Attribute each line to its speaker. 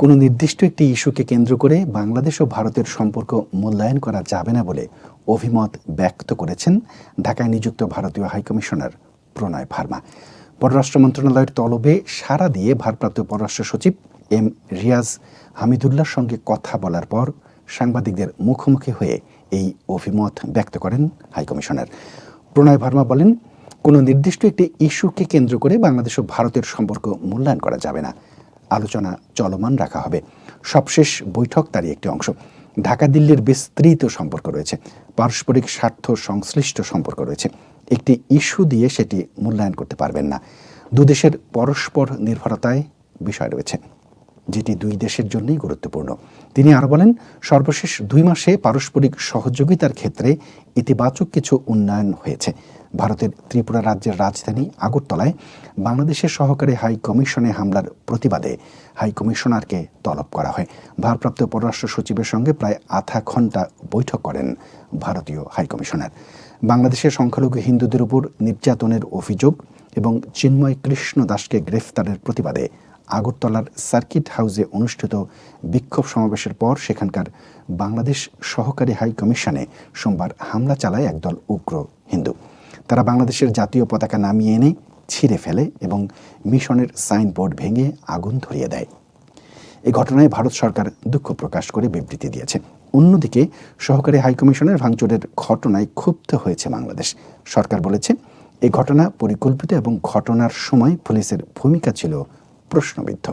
Speaker 1: কোনো নির্দিষ্ট একটি ইস্যুকে কেন্দ্র করে বাংলাদেশ ও ভারতের সম্পর্ক মূল্যায়ন করা যাবে না বলে অভিমত ব্যক্ত করেছেন ঢাকায় নিযুক্ত ভারতীয় হাইকমিশনার প্রণয় ভার্মা। পররাষ্ট্র মন্ত্রণালয়ের তলবে সাড়া দিয়ে ভারপ্রাপ্ত পররাষ্ট্র সচিব এম রিয়াজ হামিদুল্লাহর সঙ্গে কথা বলার পর সাংবাদিকদের মুখোমুখি হয়ে এই অভিমত ব্যক্ত করেন হাইকমিশনার। প্রণয় ভার্মা বলেন, কোনো নির্দিষ্ট একটি ইস্যুকে কেন্দ্র করে বাংলাদেশ ও ভারতের সম্পর্ক মূল্যায়ন করা যাবে না। আলোচনা চলমান রাখা হবে। সবশেষ বৈঠক তারই একটি অংশ। ঢাকা দিল্লির বিস্তৃত সম্পর্ক রয়েছে। পারস্পরিক স্বার্থ সংশ্লিষ্ট সম্পর্ক রয়েছে। একটি ইস্যু দিয়ে সেটি মূল্যায়ন করতে পারবেন না। দুদেশের পরস্পর নির্ভরতায় বিষয় রয়েছে। যেটি দুই দেশের জন্যই গুরুত্বপূর্ণ। তিনি আরও বলেন, সর্বশেষ দুই মাসে পারস্পরিক সহযোগিতার ক্ষেত্রে ইতিবাচক কিছু উন্নয়ন হয়েছে। ভারতের ত্রিপুরা রাজ্যের রাজধানী আগরতলায় বাংলাদেশের সহকারী হাই কমিশনে হামলার প্রতিবাদে হাই কমিশনারকে তলব করা হয়। ভারপ্রাপ্ত পররাষ্ট্র সচিবের সঙ্গে প্রায় আধা ঘণ্টা বৈঠক করেন ভারতীয় হাই কমিশনার। বাংলাদেশের সংখ্যালঘু হিন্দুদের উপর নির্যাতনের অভিযোগ এবং চিন্ময় কৃষ্ণ দাসকে গ্রেফতারের প্রতিবাদে আগরতলার সার্কিট হাউসে অনুষ্ঠিত বিক্ষোভ সমাবেশের পর সেখানকার বাংলাদেশ সহকারী হাই কমিশনে সোমবার হামলা চালায় একদল উগ্র হিন্দু। তারা বাংলাদেশের জাতীয় পতাকা নামিয়ে এনে ছিঁড়ে ফেলে এবং মিশনের সাইনবোর্ড ভেঙে আগুন ধরিয়ে দেয়। এই ঘটনায় ভারত সরকার দুঃখ প্রকাশ করে বিবৃতি দিয়েছে। অন্যদিকে, সহকারী হাইকমিশনের ভাঙচুরের ঘটনায় ক্ষুব্ধ হয়েছে বাংলাদেশ। সরকার বলেছে এই ঘটনা পরিকল্পিত এবং ঘটনার সময় পুলিশের ভূমিকা ছিল প্রশ্নবিদ্ধ।